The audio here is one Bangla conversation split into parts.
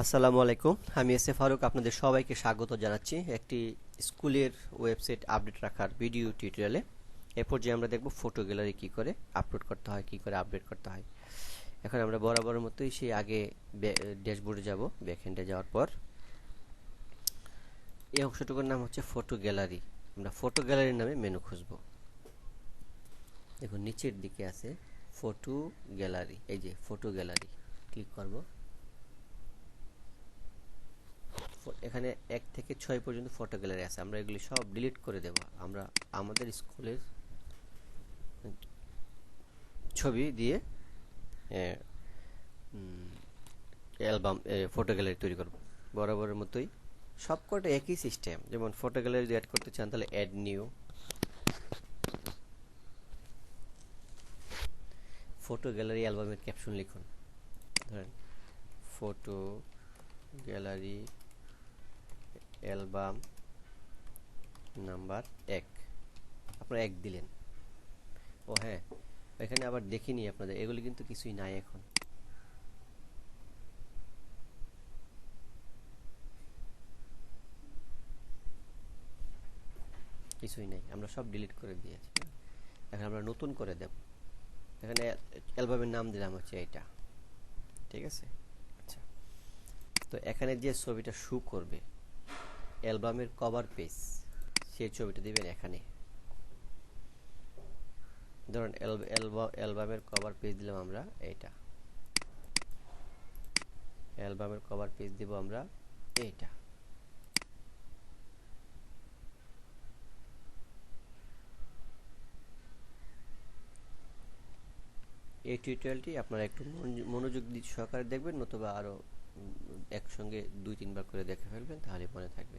আসসালামু আলাইকুম। আমি এস এ ফারুক, আপনাদের সবাইকে স্বাগত জানাচ্ছি একটি স্কুলের ওয়েবসাইট আপডেট রাখার ভিডিও টিউটোরিয়ালে। এরপর যে আমরা দেখব ফটো গ্যালারি কি করে আপলোড করতে হয়, কি করে আপডেট করতে হয়। এখন আমরা বরাবর মতোই সেই আগে ড্যাশবোর্ডে যাব ব্যাকএন্ডে যাওয়ার পর। এই অংশটুকুর নাম হচ্ছে ফটো গ্যালারি। আমরা ফটো গ্যালারির নামে মেনু খুঁজব। দেখুন, নিচের দিকে আছে ফটো গ্যালারি। এই যে ফটো গ্যালারি, ক্লিক করব। এখানে এক থেকে ছয় পর্যন্ত ফটো গ্যালারি আছে। আমরা এগুলি সব ডিলিট করে দেব। আমরা আমাদের স্কুলের ছবি দিয়ে অ্যালবাম ফটো গ্যালারি তৈরি করব। বরাবরের মতোই সবকটা একই সিস্টেম যেমন ফটো গ্যালারি যদি অ্যাড করতে চান, তাহলে অ্যাড নিউ ফটো গ্যালারি অ্যালবামের ক্যাপশন লিখুন। ধরেন ফটো গ্যালারি অ্যালবাম নাম্বার এক। আপনারা এক দিলেন। ও হ্যাঁ এখানে আবার দেখিনি আপনাদের, এগুলি কিন্তু কিছুই নাই এখন। কিছুই নাই, আমরা সব ডিলিট করে দিয়েছি। এখন আমরা নতুন করে দেব। এখানে অ্যালবামের নাম দিলাম হচ্ছে এটা। ঠিক আছে? আচ্ছা। তো এখানে যে ছবিটা শু করবে অ্যালবামের কভার পেজ, সেই ছবিটা দিবেন এখানে। ধরুন অ্যালবামের কভার পেজ দিলাম আমরা এইটা। অ্যালবামের কভার পেজ দিব আমরা এইটা। এই টিউটোরিয়ালটি আপনারা একটু মনোযোগ সহকারে দেখবেন, নতুবা আরও একসঙ্গে দুই, তিনবার করে দেখে ফেলবেন, তাহলে মনে থাকবে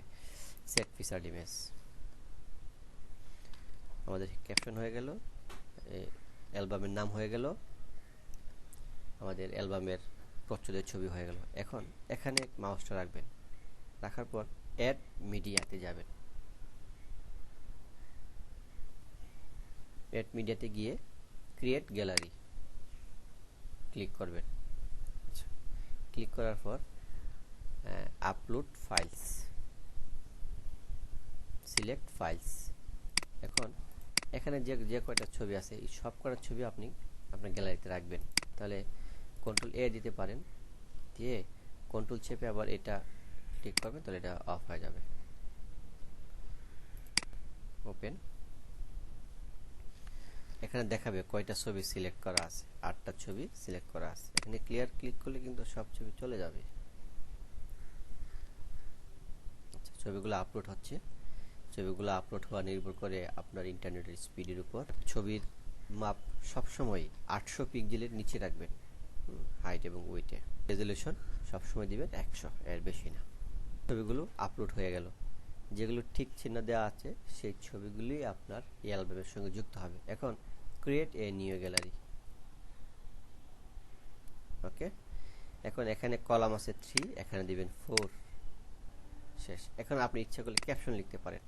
সেট ফিচার ইমেজ আমাদের ক্যাপশন হয়ে গেল অ্যালবামের নাম হয়ে গেল, আমাদের অ্যালবামের প্রচ্ছদের ছবি হয়ে গেল। এখন এখানে মাউসটা রাখবেন, রাখার পর অ্যাড মিডিয়াতে যাবেন। অ্যাড মিডিয়াতে গিয়ে ক্রিয়েট গ্যালারি ক্লিক করবেন। ক্লিক করার পর আপলোড ফাইলস সিলেক্ট ফাইলস এখন এখানে যে যে কয়টা ছবি আছে, এই সব কটা ছবি আপনি আপনার গ্যালারিতে রাখবেন। তাহলে কন্ট্রোল এ দিতে পারেন। দিয়ে কন্ট্রোল চেপে আবার এটা ক্লিক করবেন, তাহলে এটা অফ হয়ে যাবে। ওপেন এখানে দেখাবে কয়টা ছবি সিলেক্ট করা আছে। আটটা ছবি সিলেক্ট করা আছে। এখানে ক্লিয়ার ক্লিক করলে কিন্তু সব ছবি চলে যাবে আচ্ছা ছবিগুলো আপলোড হচ্ছে। ছবিগুলো আপলোড হওয়া নির্ভর করে আপনার ইন্টারনেটের স্পিডের উপর। ছবির মাপ সবসময় আটশো পিক্সেলের নিচে রাখবেন হাইট এবং ওয়েটে রেজলিউশন সবসময় দিবেন একশো, এর বেশি না। ছবিগুলো আপলোড হয়ে গেল। যেগুলো ঠিক চিহ্ন দেওয়া আছে, সেই ছবিগুলি আপনার এই অ্যালবামের সঙ্গে যুক্ত হবে। এখন create a new gallery okay এখন এখানে কলাম আছে থ্রি এখানে দিবেন ফোর শেষ। এখন আপনি ইচ্ছা করলে ক্যাপশন লিখতে পারেন।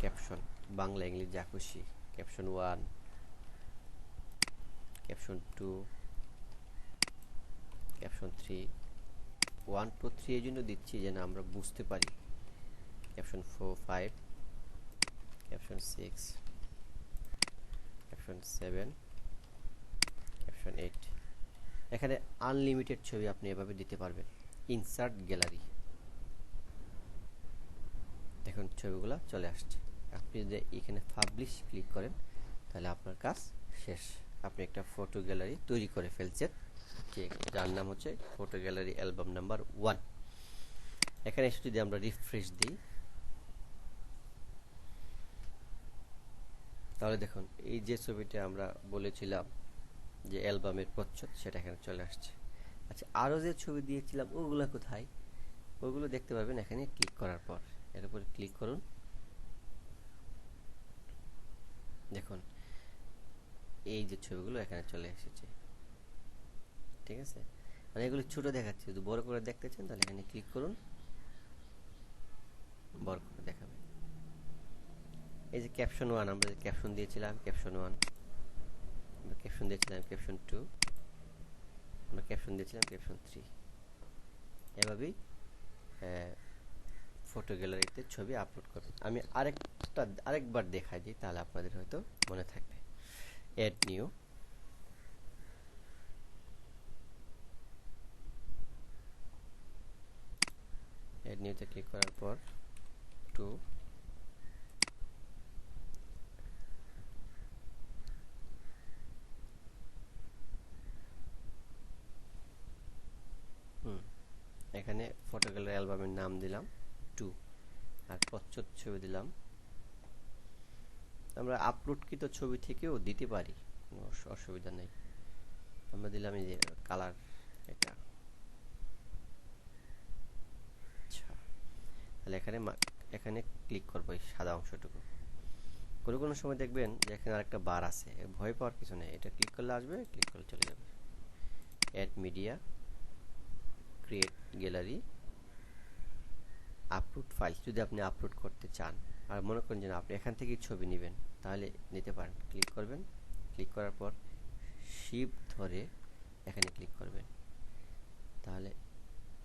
ক্যাপশন বাংলা, ইংলিশ, যা খুশি। Caption one caption two caption three one two three এই জন্য দিচ্ছি যেন আমরা বুঝতে পারি। Caption four five caption six caption seven caption eight এখানে আনলিমিটেড ছবি আপনি এভাবে দিতে পারবেন। ইনসার্ট গ্যালারি দেখুন ছবিগুলো চলে আসছে। আপনি যদি এখানে পাবলিশ ক্লিক করেন, তাহলে আপনার কাজ শেষ। আপনি একটা ফটো গ্যালারি তৈরি করে ফেলছেন। যে যার নাম হচ্ছে photo gallery album number one এখানে এসে যদি আমরা রিফ্রেশ দিই, তাহলে দেখুন, এই যে ছবিটা আমরা বলেছিলাম যে অ্যালবামের প্রচ্ছদ, সেটা এখানে চলে আসছে। আচ্ছা আরও যে ছবি দিয়েছিলাম, ওগুলো কোথায়? ওগুলো দেখতে পাবেন এখানে ক্লিক করার পর। এর উপর ক্লিক করুন। দেখুন, এই যে ছবিগুলো এখানে চলে এসেছে। ঠিক আছে? মানে এগুলো ছোট দেখাচ্ছে। যদি বড় করে দেখতে চান, তাহলে এখানে ক্লিক করুন। বড় করে দেখাবে এই যে ক্যাপশন ওয়ান আমরা যে ক্যাপশন দিয়েছিলাম ক্যাপশন ওয়ান আমরা ক্যাপশন দিয়েছিলাম ক্যাপশন টু আমরা ক্যাপশন দিয়েছিলাম ক্যাপশন থ্রি এভাবেই ফটো গ্যালারিতে ছবি আপলোড করবেন আমি আরেকটা, আরেকবার দেখাই দিই, তাহলে আপনাদের হয়তো মনে থাকবে। অ্যাড নিউ অ্যাড নিউতে ক্লিক করার পর টু এখানে ফটো গ্যালারি অ্যালবামের নাম দিলাম। আর প্রচ্ছদ ছবি দিলাম। আমরা আপলোডকৃত ছবি থেকেও দিতে পারি, কোনো অসুবিধা নেই। আমরা দিলাম এই যে কালার এটা। আচ্ছা তাহলে এখানে এখানে ক্লিক করব এই সাদা অংশটুকু। কোনো কোনো সময় দেখবেন যে এখানে আরেকটা বার আছে ভয় পাওয়ার কিছু নেই। এটা ক্লিক করলে আসবে ক্লিক করলে চলে যাবে। Add media create gallery upload file যদি আপনি আপলোড করতে চান, আর মনে করেন যে আপনি এখান থেকেই ছবি নেবেন, তাহলে নিতে পারেন। ক্লিক করবেন। ক্লিক করার পর শিপ ধরে এখানে ক্লিক করবেন। তাহলে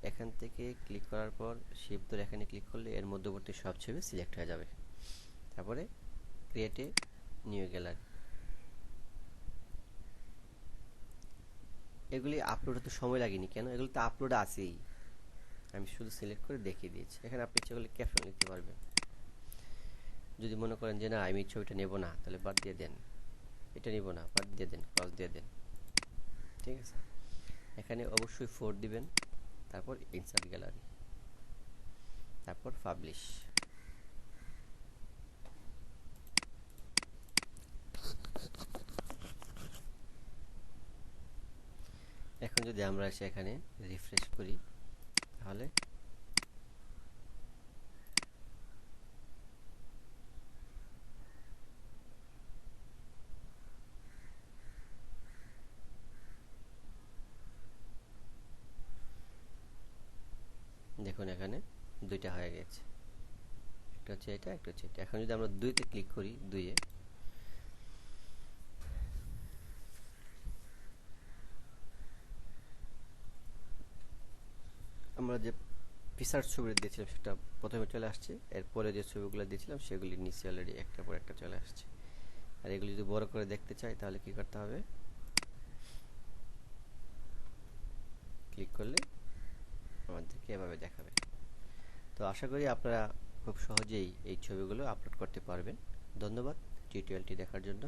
এখান থেকে ক্লিক করার পর শিপ ধরে এখানে ক্লিক করলে এর মধ্যবর্তী সব ছবি সিলেক্ট হয়ে যাবে। তারপরে ক্রিয়েটে নিউ গ্যালারি এগুলি আপলোড হতে সময় লাগেনি, কেন? এগুলো তো আপলোড আছেই। আমি শুধু সিলেক্ট করে দেখিয়ে দিয়েছি। এখানে আপনি ইচ্ছে করলে ক্যাপশন লিখতে পারবেন। যদি মনে করেন যে না, আমি ছবিটা নেব না, তাহলে বাদ দিয়ে দেন। এটা নেব না, বাদ দিয়ে দেন ক্রস দিয়ে দেন। ঠিক আছে? এখানে অবশ্যই ফোর দিবেন, তারপর ইনসার্ট গ্যালারি তারপর পাবলিশ এখন যদি আমরা এসে এখানে রিফ্রেশ করি তাহলে? দেখুন এখানে দুইটা হয়ে গেছে। একটা হচ্ছে এটা, একটা হচ্ছে এটা। এখন যদি আমরা দুইতে ক্লিক করি, দুইয়ে আমরা যে পিসার ছবি দিয়েছিলাম সেটা প্রথমে চলে আসছে, এরপরে যে ছবিগুলো দিয়েছিলাম সেগুলি নিচে অলরেডি একটার পর একটা চলে আসছে। আর এগুলি যদি বড় করে দেখতে চাই তাহলে কি করতে হবে? ক্লিক করলে আমাদেরকে এভাবে দেখাবে। তো আশা করি আপনারা খুব সহজেই এই ছবিগুলো আপলোড করতে পারবেন। ধন্যবাদ। টিউটোরিয়ালটি দেখার জন্য।